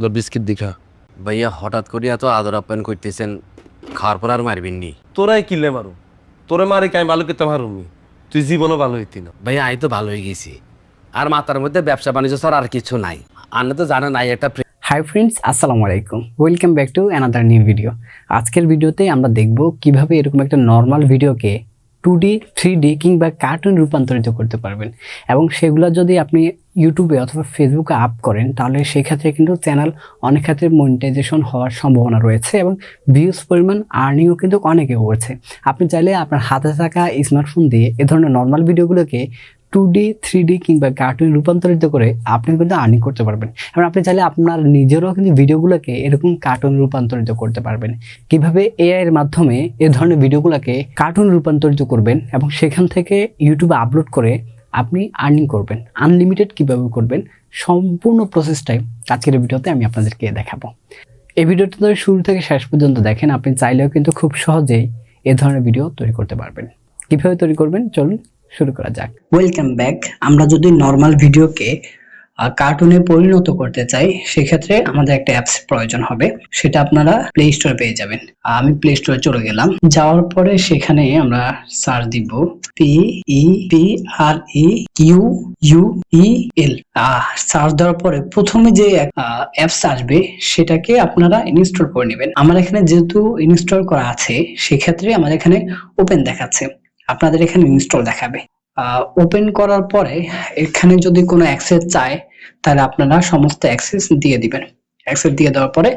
তোর বিস্কিট দেখা। ভাইয়া হঠাৎ করে এত আদর আপ্যায়ন করতেছেন খাওয়ার পর আর মারবেন নি। তোরাই কিনলে মারু তোরে মারে কাই ভালো করতে পারুমি তুই জীবনও ভালো হইতি না। ভাইয়া আমি তো ভালো হয়ে গেছি। আর মাথার মধ্যে ব্যবসা বাণিজ্য ছাড়া আর কিছু নাই। আপনি তো জানেন নাই একটা হাই ফ্রেন্ডস আসসালামু আলাইকুম। Welcome back to another new video আজকের ভিডিওতে আমরা দেখব কীভাবে এরকম একটা নর্মাল ভিডিওকে টু ডি থ্রি ডি কিংবা কার্টুন রূপান্তরিত করতে পারবেন। এবং সেগুলো যদি আপনি ইউটিউবে অথবা ফেসবুকে আপ করেন, তাহলে সেক্ষেত্রে কিন্তু চ্যানেল অনেক ক্ষেত্রে মনিটাইজেশন হওয়ার সম্ভাবনা রয়েছে এবং ভিউজ পরিমাণ আর্নিংও কিন্তু অনেকে করছে। আপনি চাইলে আপনার হাতে থাকা স্মার্টফোন দিয়ে এ ধরনের নর্মাল ভিডিওগুলোকে টু ডি থ্রি ডি কিংবা কার্টুন রূপান্তরিত করে আপনি কিন্তু আর্নিং করতে পারবেন। এবং আপনি চাইলে আপনার নিজেরও কিন্তু ভিডিওগুলোকে এরকম কার্টুন রূপান্তরিত করতে পারবেন। কীভাবে এআই এর মাধ্যমে এ ধরনের ভিডিওগুলোকে কার্টুন রূপান্তরিত করবেন এবং সেখান থেকে ইউটিউবে আপলোড করে আপনি আর্নিং করবেন। আনলিমিটেড কীভাবে করবেন, সম্পূর্ণ প্রসেসটাই আজকের ভিডিওতে আমি আপনাদেরকে দেখাবো। এই ভিডিওটা তো শুরু থেকে শেষ পর্যন্ত দেখেন, আপনি চাইলেও কিন্তু খুব সহজেই এ ধরনের ভিডিও তৈরি করতে পারবেন। কীভাবে তৈরি করবেন? চলুন শুরু করা যাক। ওয়েলকাম ব্যাক আমরা যদি নর্মাল ভিডিওকে কার্টুনে পরিণত করতে চাই, সেক্ষেত্রে আমাদের একটা অ্যাপস প্রয়োজন হবে। সেটা আপনারা প্লে স্টোরে পেয়ে যাবেন। আমি প্লে স্টোরে চলে গেলাম। যাওয়ার পরে সেখানে আমরা সার্চ দিব P E P R E U U E L search দেওয়ার পরে প্রথমে যে অ্যাপস আসবে, সেটাকে আপনারা ইনস্টল করে নেবেন। আমার এখানে যেহেতু ইনস্টল করা আছে, সেক্ষেত্রে আমার এখানে ওপেন দেখাচ্ছে। আপনাদের এখানে ইনস্টল দেখাবে। ওপেন করার পরে এখানে যদি কোনো অ্যাক্সেস চায়, তাহলে আপনারা সমস্ত অ্যাক্সেস দিয়ে দিবেন। অ্যাক্সেস দিয়ে দেওয়ার পরে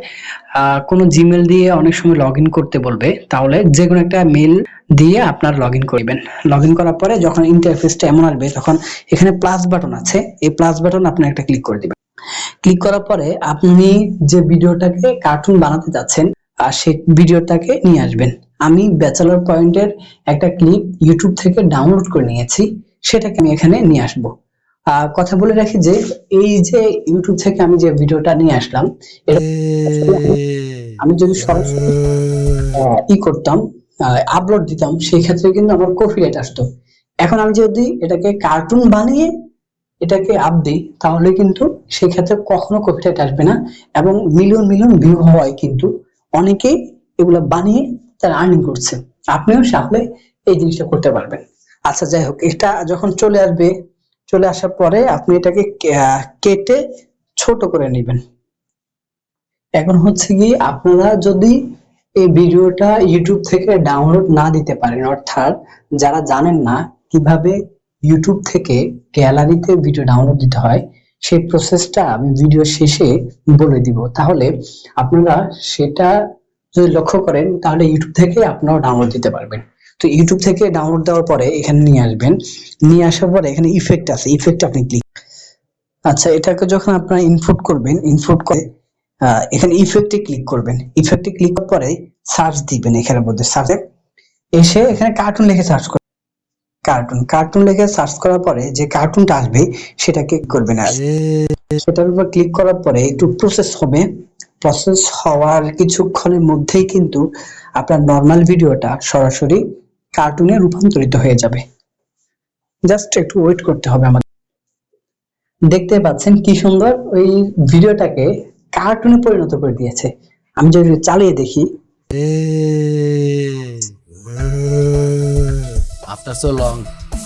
কোনো জিমেল দিয়ে অনেক সময় লগ করতে বলবে, তাহলে যে কোনো একটা মেল দিয়ে আপনার লগ ইন করবেন। লগ ইন করার পরে যখন ইন্টারফেসটা এমন আসবে, তখন এখানে প্লাস বাটন আছে, এই প্লাস বাটন আপনি একটা ক্লিক করে দিবেন। ক্লিক করার পরে আপনি যে ভিডিওটাকে কার্টুন বানাতে যাচ্ছেন আর সেই ভিডিওটাকে নিয়ে আসবেন। আমি ব্যাচেলর পয়েন্টের একটা ক্লিপ ইউটিউব থেকে ডাউনলোড করে নিয়েছি, সেটাকে আমি এখানে নিয়ে আসব। কথা বলে রাখি যে, এই যে ইউটিউব থেকে আমি যে ভিডিওটা নিয়ে আসলাম আমি যদি সরাসরি ই করতাম আপলোড দিতাম, সেই ক্ষেত্রে কিন্তু আমার কপিরাইট আসতো। এখন আমি যদি এটাকে কার্টুন বানিয়ে এটাকে আপ দিই, তাহলে কিন্তু সেই ক্ষেত্রে কখনো কপিরাইট আসবে না এবং মিলিয়ন মিলিয়ন ভিউ হওয়ায় কিন্তু। অনেকেই এগুলো বানিয়ে তারা আর্নিং করছে আপনিও সাহলে এই জিনিসটা করতে পারবেন। আচ্ছা যাই হোক, এটা যখন চলে আসবে, চলে আসার পরে আপনি এটাকে কেটে ছোট করে নেবেন। এখন হচ্ছে কি, আপনারা যদি এই ভিডিওটা ইউটিউব থেকে ডাউনলোড না দিতে পারেন, অর্থাৎ যারা জানেন না কীভাবে ইউটিউব থেকে গ্যালারিতে ভিডিও ডাউনলোড দিতে হয়, সেই প্রসেসটা আমি ভিডিও শেষে বলে দিব। তাহলে আপনারা সেটা যদি লক্ষ্য করেন, তাহলে ইউটিউব থেকে আপনারা ডাউনলোড দিতে পারবেন। তো ইউটিউব থেকে ডাউনলোড দেওয়ার পরে এখানে নিয়ে আসবেন। নিয়ে আসার পরে এখানে ইফেক্ট আছে। ইফেক্ট আপনি ক্লিক আচ্ছা এটাকে যখন আপনারা ইনপুট করবেন ইনপুট করে এখানে ইফেক্টে ক্লিক করবেন। ইফেক্টে ক্লিক করার পরে সার্চ দিবেন এখানে মধ্যে। সার্চে এসে এখানে কার্টুন লিখে সার্চ কার্টুন কার্টুন লিখে সার্চ করার পরে যে কার্টুনটা আসবে, সেটা ক্লিক করবেন আর সেটার উপর ক্লিক করার পরে একটু প্রসেস হবে। প্রসেস হওয়ার কিছুক্ষণের মধ্যেই কিন্তু আপনার নর্মাল ভিডিওটা সরাসরি কার্টুনে রূপান্তরিত হয়ে যাবে। জাস্ট একটু ওয়েট করতে হবে আমাদের। দেখতে পাচ্ছেন কি সুন্দর? ওই ভিডিওটাকে কার্টুনে পরিণত করে দিয়েছে। আমি যদি চালিয়ে দেখি। আফটার সো লং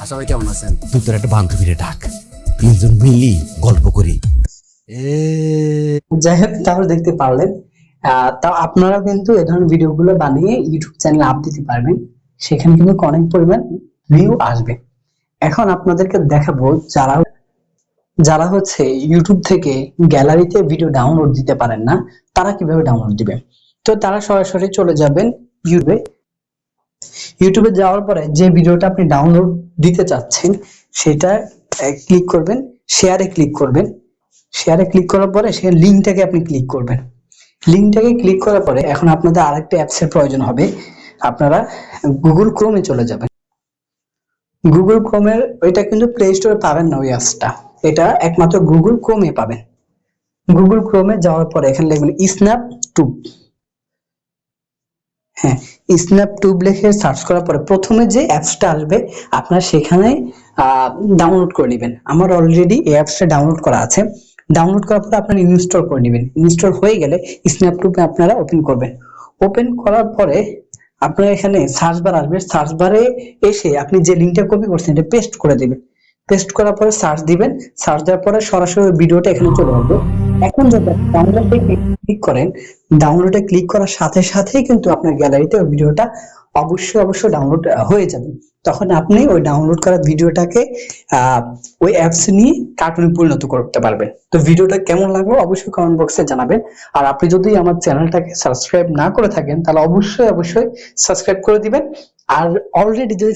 আশা ভাই কেমন আছেন? তুই তোর একটা বান্ধবীরে ডাক। তিনজন মিলি গল্প করি। যাই হোক তাহলে দেখতে পারলেন। তাও আপনারা কিন্তু এ ধরনের ভিডিওগুলো বানিয়ে ইউটিউব চ্যানেলে আপ দিতে পারবেন। সেখানে কিন্তু অনেক পরিমাণ ভিউ আসবে। এখন আপনাদেরকে দেখাবো যারা যারা হচ্ছে ইউটিউব থেকে গ্যালারিতে ভিডিও ডাউনলোড দিতে পারেন না তারা কীভাবে ডাউনলোড দিবে? তো তারা সরাসরি চলে যাবেন ইউটিউবে ইউটিউবে যাওয়ার পরে যে ভিডিওটা আপনি ডাউনলোড দিতে চাচ্ছেন, সেটা ক্লিক করবেন শেয়ারে ক্লিক করবেন। শেয়ারে ক্লিক করার পরে সে লিঙ্কটাকে আপনি ক্লিক করবেন। লিঙ্কটাকে ক্লিক করার পরে এখন আপনাদের আরেকটা অ্যাপসের প্রয়োজন হবে। আপনারা গুগল ক্রোমে চলে যাবেন। গুগল ক্রোমের ওইটা কিন্তু প্লে স্টোরে পাবেন না ওই অ্যাপসটা এটা একমাত্র গুগল ক্রোমে পাবেন। গুগল ক্রোমে যাওয়ার পরে এখানে লিখবেন স্ন্যাপ টুব হ্যাঁ স্ন্যাপ টুব লিখে সার্চ করার পরে প্রথমে যে অ্যাপসটা আসবে, আপনার সেখানে ডাউনলোড করে নেবেন। আমার অলরেডি এই অ্যাপসটা ডাউনলোড করা আছে। ডাউনলোড করার পরে আপনারা ইনস্টল করে নেবেন। ইনস্টল হয়ে গেলে স্ন্যাপটুপে আপনারা ওপেন করবেন। ওপেন করার পরে আপনার এখানে সার্চ বার আসবে। সার্চ বারে এসে আপনি যে লিঙ্কটা কপি করছেন, এটা পেস্ট করে দিবেন। পেস্ট করার পরে সার্চ দিবেন। সার্চ দেওয়ার পরে সরাসরি ভিডিওটা এখানে চলে আসবে। এখন যদি ডাউনলোডে ক্লিক করেন ডাউনলোডে ক্লিক করার সাথে সাথেই কিন্তু আপনার গ্যালারিতে ওই ভিডিওটা অবশ্যই অবশ্যই ডাউনলোড হয়ে যাবে। তখন আপনি ওই ডাউনলোড করা ভিডিওটাকে ওই অ্যাপস নিয়ে কার্টুনে পরিণত করতে পারবেন। তো ভিডিওটা কেমন লাগল অবশ্যই কমেন্ট বক্সে জানাবেন। আর আপনি যদি আমার চ্যানেলটাকে সাবস্ক্রাইব না করে থাকেন, তাহলে অবশ্যই অবশ্যই সাবস্ক্রাইব করে দিবেন। আর অলরেডি যদি